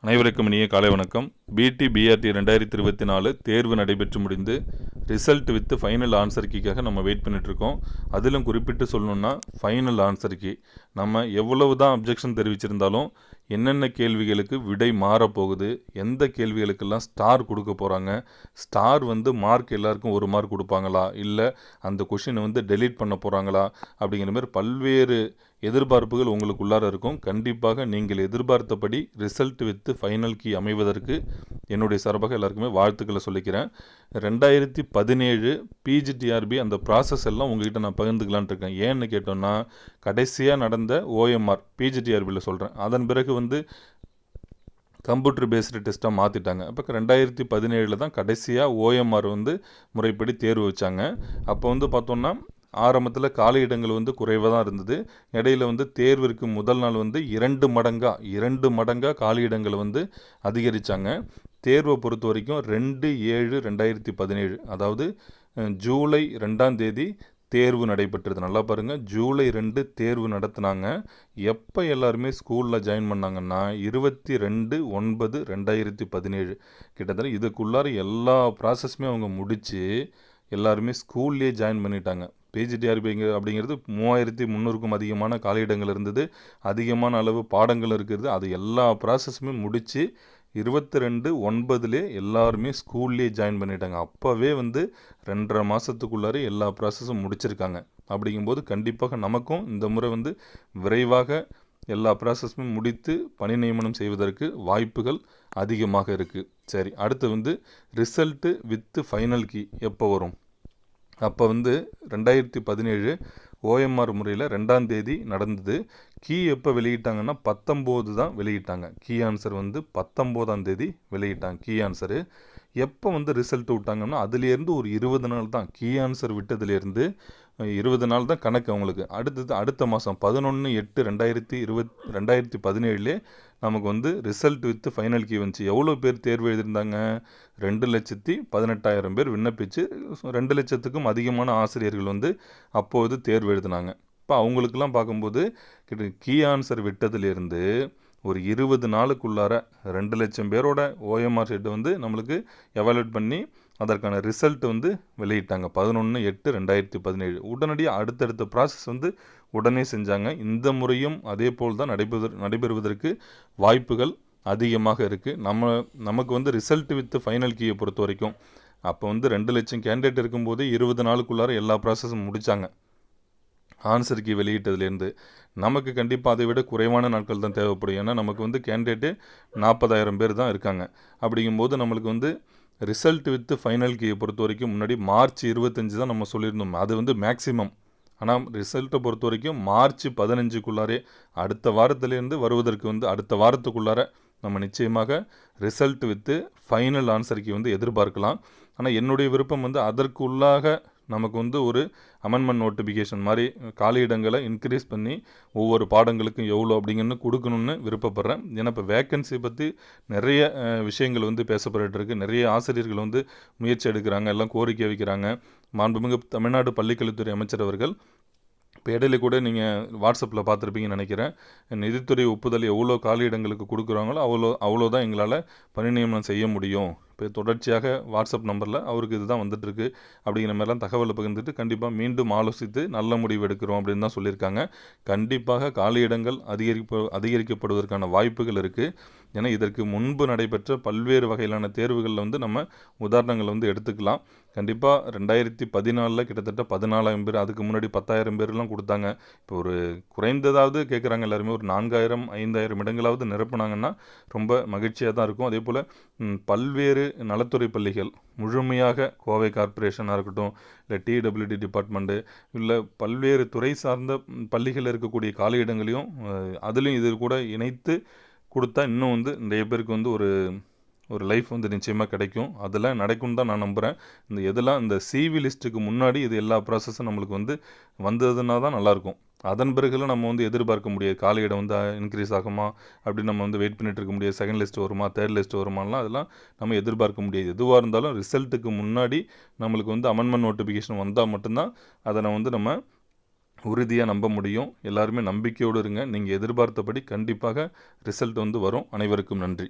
அனைவருக்கும் இனிய காலை வணக்கம். பிடி பிஆர்டி ரெண்டாயிரத்தி இருபத்தி நாலு தேர்வு நடைபெற்று முடிந்து ரிசல்ட் வித் ஃபைனல் ஆன்சர் கீக்காக நம்ம வெயிட் பண்ணிகிட்ருக்கோம் அதிலும் குறிப்பிட்டு சொல்லணும்னா ஃபைனல் ஆன்சர் கீ நம்ம எவ்வளவு தான் அப்ஜெக்ஷன் தெரிவிச்சிருந்தாலும் என்னென்ன கேள்விகளுக்கு விடை மாறப்போகுது எந்த கேள்விகளுக்கெல்லாம் ஸ்டார் கொடுக்க போகிறாங்க ஸ்டார் வந்து மார்க் எல்லாருக்கும் ஒரு மார்க் கொடுப்பாங்களா இல்லை அந்த கொஷினை வந்து டெலீட் பண்ண போகிறாங்களா அப்படிங்கிற மாதிரி பல்வேறு எதிர்பார்ப்புகள் உங்களுக்கு உள்ளார இருக்கும். கண்டிப்பாக நீங்கள் எதிர்பார்த்தபடி ரிசல்ட் வித்து ஃபைனல் கீ அமைவதற்கு என்னுடைய சார்பாக எல்லாருக்குமே வாழ்த்துக்களை சொல்லிக்கிறேன். ரெண்டாயிரத்தி பதினேழு பிஜிடிஆர்பி அந்த ப்ராசஸ் எல்லாம் உங்ககிட்ட நான் பகிர்ந்துக்கலான்ட்டு இருக்கேன். ஏன்னு கேட்டோன்னா கடைசியாக நடந்த ஓஎம்ஆர் பிஜிடிஆர்பியில் சொல்கிறேன் அதன் பிறகு வந்து கம்ப்யூட்டர் பேஸ்டு டெஸ்ட்டாக மாற்றிட்டாங்க அப்போ ரெண்டாயிரத்தி பதினேழில் தான் கடைசியாக ஓஎம்ஆர் வந்து முறைப்படி தேர்வு வச்சாங்க. அப்போ வந்து பார்த்தோன்னா ஆரம்பத்தில் காலி இடங்கள் வந்து குறைவாக தான் இருந்தது. இடையில வந்து தேர்விற்கு முதல் நாள் வந்து இரண்டு மடங்காக இரண்டு மடங்காக காலி இடங்களை வந்து அதிகரித்தாங்க தேர்வை பொறுத்த வரைக்கும் ரெண்டு ஏழு ரெண்டாயிரத்தி பதினேழு அதாவது ஜூலை ரெண்டாம் தேதி தேர்வு நடைபெற்றது. நல்லா பாருங்கள் ஜூலை ரெண்டு தேர்வு நடத்துனாங்க. எப்போ எல்லாருமே ஸ்கூலில் ஜாயின் பண்ணாங்கன்னா இருபத்தி ரெண்டு ஒன்பது ரெண்டாயிரத்தி பதினேழு. கிட்டத்தட்ட இதுக்குள்ளார எல்லா ப்ராசஸுமே அவங்க முடித்து எல்லாருமே ஸ்கூல்லேயே ஜாயின் பண்ணிட்டாங்க. பிஜிடிஆர்பிங்க அப்படிங்கிறது மூவாயிரத்தி முந்நூறுக்கும் அதிகமான காலியிடங்கள் இருந்தது. அதிகமான அளவு பாடங்கள் இருக்கிறது. அது எல்லா ப்ராசஸுமே முடித்து இருபத்தி ரெண்டு ஒன்பதுலே எல்லாருமே ஸ்கூல்லேயே ஜாயின் பண்ணிட்டாங்க. அப்போவே வந்து ரெண்டரை மாதத்துக்குள்ளாரே எல்லா ப்ராசஸும் முடிச்சிருக்காங்க. அப்படிங்கும்போது கண்டிப்பாக நமக்கும் இந்த முறை வந்து விரைவாக எல்லா ப்ராசஸுமே முடித்து பணி நியமனம் செய்வதற்கு வாய்ப்புகள் அதிகமாக இருக்குது சரி அடுத்து வந்து ரிசல்ட்டு வித்து ஃபைனல் கீ எப்போ வரும்? அப்போ வந்து ரெண்டாயிரத்தி பதினேழு ஓஎம்ஆர் முறையில் ரெண்டாம் தேதி நடந்தது. கீ எப்போ வெளியிட்டாங்கன்னா பத்தொம்போது தான் வெளியிட்டாங்க. கீ ஆன்சர் வந்து பத்தொம்போதாம் தேதி வெளியிட்டாங்க. Key answer. எப்போ வந்து ரிசல்ட் விட்டாங்கன்னா அதுலேருந்து ஒரு இருபது நாள் தான். கீ ஆன்சர் விட்டதுலேருந்து இருபது நாள் தான் கணக்கு அவங்களுக்கு. அடுத்தது அடுத்த மாதம் பதினொன்று எட்டு ரெண்டாயிரத்தி இருபத் ரெண்டாயிரத்தி பதினேழுலே நமக்கு வந்து ரிசல்ட் வித் ஃபைனல் கீ வந்துச்சு எவ்வளோ பேர் தேர்வு எழுதியிருந்தாங்க? ரெண்டு லட்சத்தி பதினெட்டாயிரம் பேர் விண்ணப்பித்து ரெண்டு லட்சத்துக்கும் அதிகமான ஆசிரியர்கள் வந்து அப்போது தேர்வு எழுதினாங்க. இப்போ அவங்களுக்கெல்லாம் பார்க்கும்போது கிட்ட கீ ஆன்சர் விட்டதுலேருந்து ஒரு இருபது நாளுக்குள்ளார ரெண்டு லட்சம் பேரோட ஓஎம்ஆர் ஷீட்டை வந்து நம்மளுக்கு எவாலுவேட் பண்ணி அதற்கான ரிசல்ட் வந்து வெளியிட்டாங்க. பதினொன்று எட்டு ரெண்டாயிரத்தி பதினேழு. உடனடியாக அடுத்தடுத்த ப்ராசஸ் வந்து உடனே செஞ்சாங்க. இந்த முறையும் அதே போல் தான் நடைபெறு நடைபெறுவதற்கு வாய்ப்புகள் அதிகமாக இருக்குது நம்ம நமக்கு வந்து ரிசல்ட் வித் ஃபைனல் கீயை பொறுத்த வரைக்கும் அப்போ வந்து ரெண்டு லட்சம் கேண்டிடேட் இருக்கும்போது இருபது நாளுக்குள்ளார எல்லா ப்ராசஸும் முடித்தாங்க ஆன்சர் கீ வெளியிட்டதுலேருந்து. நமக்கு கண்டிப்பாக அதை விட குறைவான நாட்கள் தான் தேவைப்படும். ஏன்னா நமக்கு வந்து கேண்டிடேட்டு நாற்பதாயிரம் பேர் தான் இருக்காங்க. அப்படிங்கும்போது நம்மளுக்கு வந்து ரிசல்ட் வித் ஃபைனல் கீயை பொறுத்த வரைக்கும் முன்னாடி மார்ச் இருபத்தஞ்சு தான் நம்ம சொல்லியிருந்தோம். அது வந்து மேக்ஸிமம் ஆனால் ரிசல்ட்டை பொறுத்த வரைக்கும் மார்ச் பதினஞ்சுக்குள்ளாரே அடுத்த வாரத்திலேருந்து வருவதற்கு வந்து அடுத்த வாரத்துக்குள்ளார நம்ம நிச்சயமாக ரிசல்ட் வித்து ஃபைனல் ஆன்சருக்கு வந்து எதிர்பார்க்கலாம். ஆனால் என்னுடைய விருப்பம் வந்து அதற்குள்ளாக நமக்கு வந்து ஒரு அமெண்ட்மெண்ட் நோட்டிஃபிகேஷன் மாதிரி காலி இடங்களை இன்க்ரீஸ் பண்ணி ஒவ்வொரு பாடங்களுக்கும் எவ்வளோ அப்படிங்கன்னு கொடுக்கணும்னு விருப்பப்படுறேன். ஏன்னா இப்போ வேக்கன்சி பற்றி நிறைய விஷயங்கள் வந்து பேசப்பட்டு இருக்குது நிறைய ஆசிரியர்கள் வந்து முயற்சி எடுக்கிறாங்க எல்லாம் கோரிக்கை வைக்கிறாங்க. மாண்புமிகு தமிழ்நாடு பள்ளிக்கல்வித்துறை அமைச்சர் அவர்கள் இப்போ இடையில கூட நீங்கள் வாட்ஸ்அப்பில் பார்த்துருப்பீங்கன்னு நினைக்கிறேன். நிதித்துறை ஒப்புதல் எவ்வளோ காலி இடங்களுக்கு கொடுக்குறாங்களோ அவ்வளோ அவ்வளோதான் எங்களால் பணி நியமனம் செய்ய முடியும். இப்போ தொடர்ச்சியாக வாட்ஸ்அப் நம்பரில் அவருக்கு இதுதான் வந்துட்டுருக்கு அப்படிங்கிற மாதிரிலாம் தகவலை பகிர்ந்துட்டு கண்டிப்பாக மீண்டும் ஆலோசித்து நல்ல முடிவு எடுக்கிறோம் அப்படின்னு தான் சொல்லியிருக்காங்க. கண்டிப்பாக காலி இடங்கள் அதிகரிக்கப்படுவதற்கான வாய்ப்புகள் இருக்குது ஏன்னா இதற்கு முன்பு நடைபெற்ற பல்வேறு வகையிலான தேர்வுகளில் வந்து நம்ம உதாரணங்களை வந்து எடுத்துக்கலாம். கண்டிப்பாக ரெண்டாயிரத்தி பதினாலில் கிட்டத்தட்ட பதினாலாயிரம் பேர் அதுக்கு முன்னாடி பத்தாயிரம் பேர்லாம் கொடுத்தாங்க. இப்போ ஒரு குறைந்ததாவது கேட்குறாங்க எல்லாருமே ஒரு நான்காயிரம் ஐந்தாயிரம் இடங்களாவது நிரப்புனாங்கன்னா ரொம்ப மகிழ்ச்சியாக தான் இருக்கும். அதே போல் பல்வேறு நலத்துறை பள்ளிகள் முழுமையாக கோவை கார்ப்பரேஷனாக இருக்கட்டும் இல்லை டிடபிள்யூடி டிபார்ட்மெண்ட்டு இல்லை பல்வேறு துறை சார்ந்த பள்ளிகளில் இருக்கக்கூடிய காலியிடங்களையும் அதுலேயும் இது கூட இணைத்து கொடுத்தா இன்னும் வந்து நிறைய பேருக்கு வந்து ஒரு ஒரு லைஃப் வந்து நிச்சயமாக கிடைக்கும். அதெல்லாம் நடக்கும் தான் நான் நம்புகிறேன் இந்த எதெல்லாம் இந்த சிவி லிஸ்ட்டுக்கு முன்னாடி இது எல்லா ப்ராசஸும் நம்மளுக்கு வந்து வந்ததுன்னா தான் நல்லாயிருக்கும். அதன் பிறகுலாம் நம்ம வந்து எதிர்பார்க்க முடியாது. காலி இடம் வந்து இன்க்ரீஸ் ஆகுமா? அப்படின்னு நம்ம வந்து வெயிட் பண்ணிட்டு இருக்க முடியாது. செகண்ட் லிஸ்ட் வருமா? தேர்ட் லிஸ்ட் வருமானலாம் அதெல்லாம் நம்ம எதிர்பார்க்க முடியாது. எதுவாக இருந்தாலும் ரிசல்ட்டுக்கு முன்னாடி நம்மளுக்கு வந்து அமெண்ட்மெண்ட் நோட்டிஃபிகேஷன் வந்தால் மட்டும்தான் அதை நம்ம வந்து நம்ம உறுதியாக நம்ப முடியும். எல்லாருமே நம்பிக்கையோடு இருங்க. நீங்கள் எதிர்பார்த்தபடி கண்டிப்பாக ரிசல்ட் வந்து வரும். அனைவருக்கும் நன்றி.